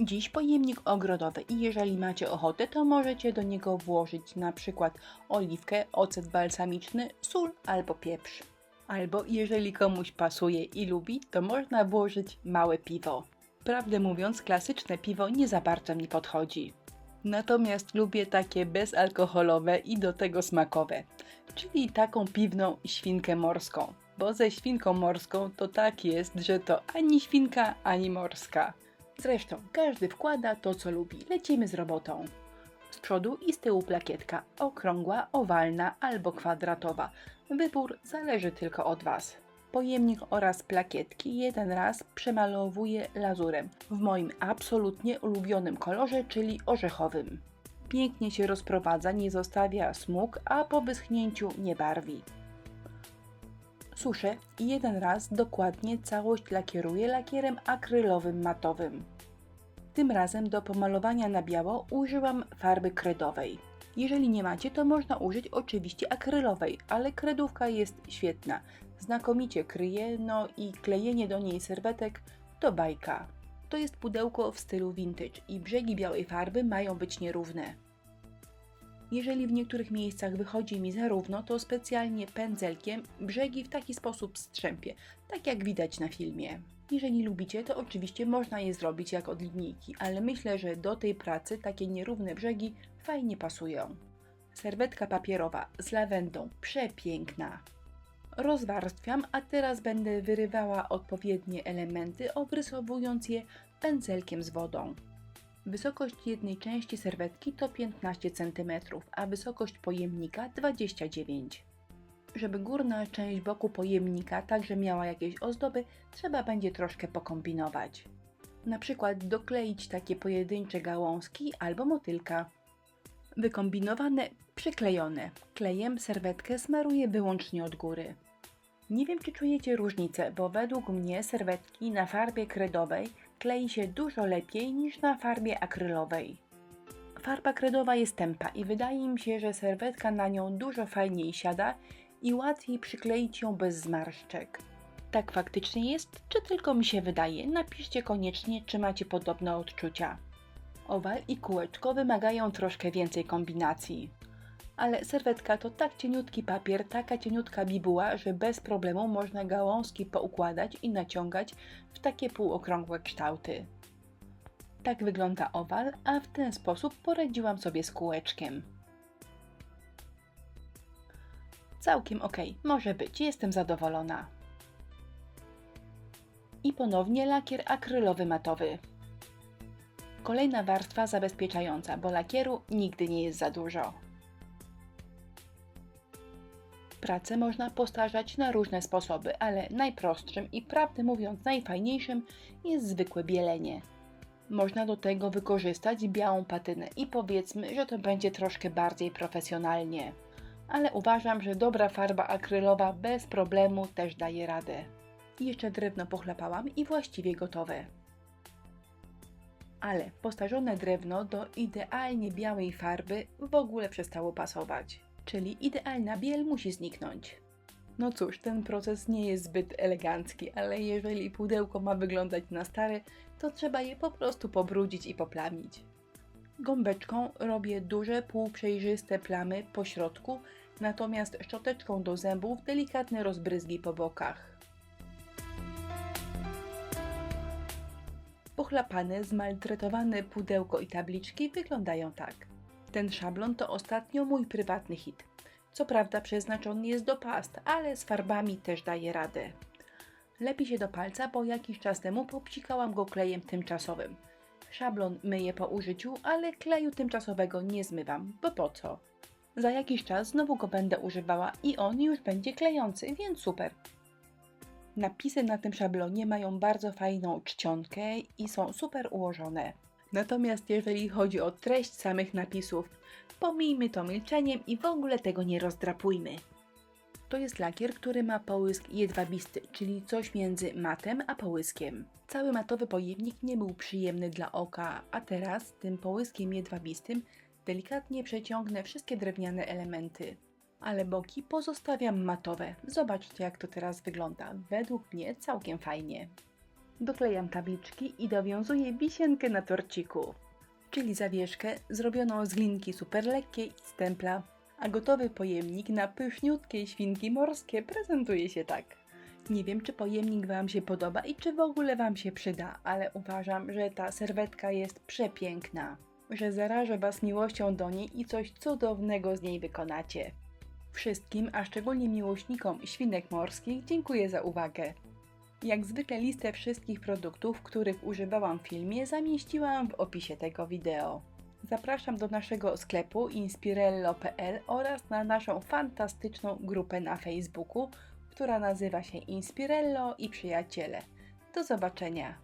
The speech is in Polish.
Dziś pojemnik ogrodowy i jeżeli macie ochotę, to możecie do niego włożyć na przykład oliwkę, ocet balsamiczny, sól albo pieprz. Albo jeżeli komuś pasuje i lubi, to można włożyć małe piwo. Prawdę mówiąc, klasyczne piwo nie za bardzo mi podchodzi. Natomiast lubię takie bezalkoholowe i do tego smakowe, czyli taką piwną świnkę morską. Bo ze świnką morską to tak jest, że to ani świnka, ani morska. Zresztą każdy wkłada to, co lubi. Lecimy z robotą. Z przodu i z tyłu plakietka, okrągła, owalna albo kwadratowa. Wybór zależy tylko od Was. Pojemnik oraz plakietki jeden raz przemalowuję lazurem w moim absolutnie ulubionym kolorze, czyli orzechowym. Pięknie się rozprowadza, nie zostawia smug, a po wyschnięciu nie barwi. Suszę i jeden raz dokładnie całość lakieruję lakierem akrylowym matowym. Tym razem do pomalowania na biało użyłam farby kredowej. Jeżeli nie macie, to można użyć oczywiście akrylowej, ale kredówka jest świetna. Znakomicie kryje, no i klejenie do niej serwetek to bajka. To jest pudełko w stylu vintage i brzegi białej farby mają być nierówne. Jeżeli w niektórych miejscach wychodzi mi zarówno, to specjalnie pędzelkiem brzegi w taki sposób strzępię, tak jak widać na filmie. Jeżeli lubicie, to oczywiście można je zrobić jak od linijki, ale myślę, że do tej pracy takie nierówne brzegi fajnie pasują. Serwetka papierowa z lawendą, przepiękna. Rozwarstwiam, a teraz będę wyrywała odpowiednie elementy, obrysowując je pędzelkiem z wodą. Wysokość jednej części serwetki to 15 cm, a wysokość pojemnika 29 Żeby górna część boku pojemnika także miała jakieś ozdoby, trzeba będzie troszkę pokombinować. Na przykład dokleić takie pojedyncze gałązki albo motylka. Wykombinowane, przyklejone. Klejem serwetkę smaruję wyłącznie od góry. Nie wiem, czy czujecie różnicę, bo według mnie serwetki na farbie kredowej klei się dużo lepiej niż na farbie akrylowej. Farba kredowa jest tempa i wydaje mi się, że serwetka na nią dużo fajniej siada i łatwiej przykleić ją bez zmarszczek. Tak faktycznie jest, czy tylko mi się wydaje? Napiszcie koniecznie, czy macie podobne odczucia. Owal i kółeczko wymagają troszkę więcej kombinacji. Ale serwetka to tak cieniutki papier, taka cieniutka bibuła, że bez problemu można gałązki poukładać i naciągać w takie półokrągłe kształty. Tak wygląda owal, a w ten sposób poradziłam sobie z kółeczkiem. Całkiem ok, może być, jestem zadowolona. I ponownie lakier akrylowy matowy. Kolejna warstwa zabezpieczająca, bo lakieru nigdy nie jest za dużo. Pracę można postarzać na różne sposoby, ale najprostszym i prawdę mówiąc najfajniejszym jest zwykłe bielenie. Można do tego wykorzystać białą patynę i powiedzmy, że to będzie troszkę bardziej profesjonalnie. Ale uważam, że dobra farba akrylowa bez problemu też daje radę. Jeszcze drewno pochlapałam i właściwie gotowe. Ale postarzone drewno do idealnie białej farby w ogóle przestało pasować czyli idealna biel musi zniknąć. No cóż, ten proces nie jest zbyt elegancki, ale jeżeli pudełko ma wyglądać na stare, to trzeba je po prostu pobrudzić i poplamić. Gąbeczką robię duże, półprzejrzyste plamy po środku, natomiast szczoteczką do zębów delikatne rozbryzgi po bokach. Pochlapane, zmaltretowane pudełko i tabliczki wyglądają tak. Ten szablon to ostatnio mój prywatny hit. Co prawda przeznaczony jest do past, ale z farbami też daje radę. Lepi się do palca, bo jakiś czas temu popsikałam go klejem tymczasowym. Szablon myję po użyciu, ale kleju tymczasowego nie zmywam, bo po co? Za jakiś czas znowu go będę używała i on już będzie klejący, więc super. Napisy na tym szablonie mają bardzo fajną czcionkę i są super ułożone. Natomiast jeżeli chodzi o treść samych napisów, pomijmy to milczeniem i w ogóle tego nie rozdrapujmy. To jest lakier, który ma połysk jedwabisty, czyli coś między matem a połyskiem. Cały matowy pojemnik nie był przyjemny dla oka, a teraz tym połyskiem jedwabistym delikatnie przeciągnę wszystkie drewniane elementy. Ale boki pozostawiam matowe. Zobaczcie jak to teraz wygląda. Według mnie całkiem fajnie. Doklejam tabliczki i dowiązuję wisienkę na torciku, czyli zawieszkę zrobioną z glinki super lekkiej i stempla, a gotowy pojemnik na pyszniutkie świnki morskie prezentuje się tak. Nie wiem, czy pojemnik Wam się podoba i czy w ogóle Wam się przyda, ale uważam, że ta serwetka jest przepiękna, że zarażę Was miłością do niej i coś cudownego z niej wykonacie. Wszystkim, a szczególnie miłośnikom świnek morskich, dziękuję za uwagę. Jak zwykle listę wszystkich produktów, których używałam w filmie, zamieściłam w opisie tego wideo. Zapraszam do naszego sklepu inspirello.pl oraz na naszą fantastyczną grupę na Facebooku, która nazywa się Inspirello i Przyjaciele. Do zobaczenia!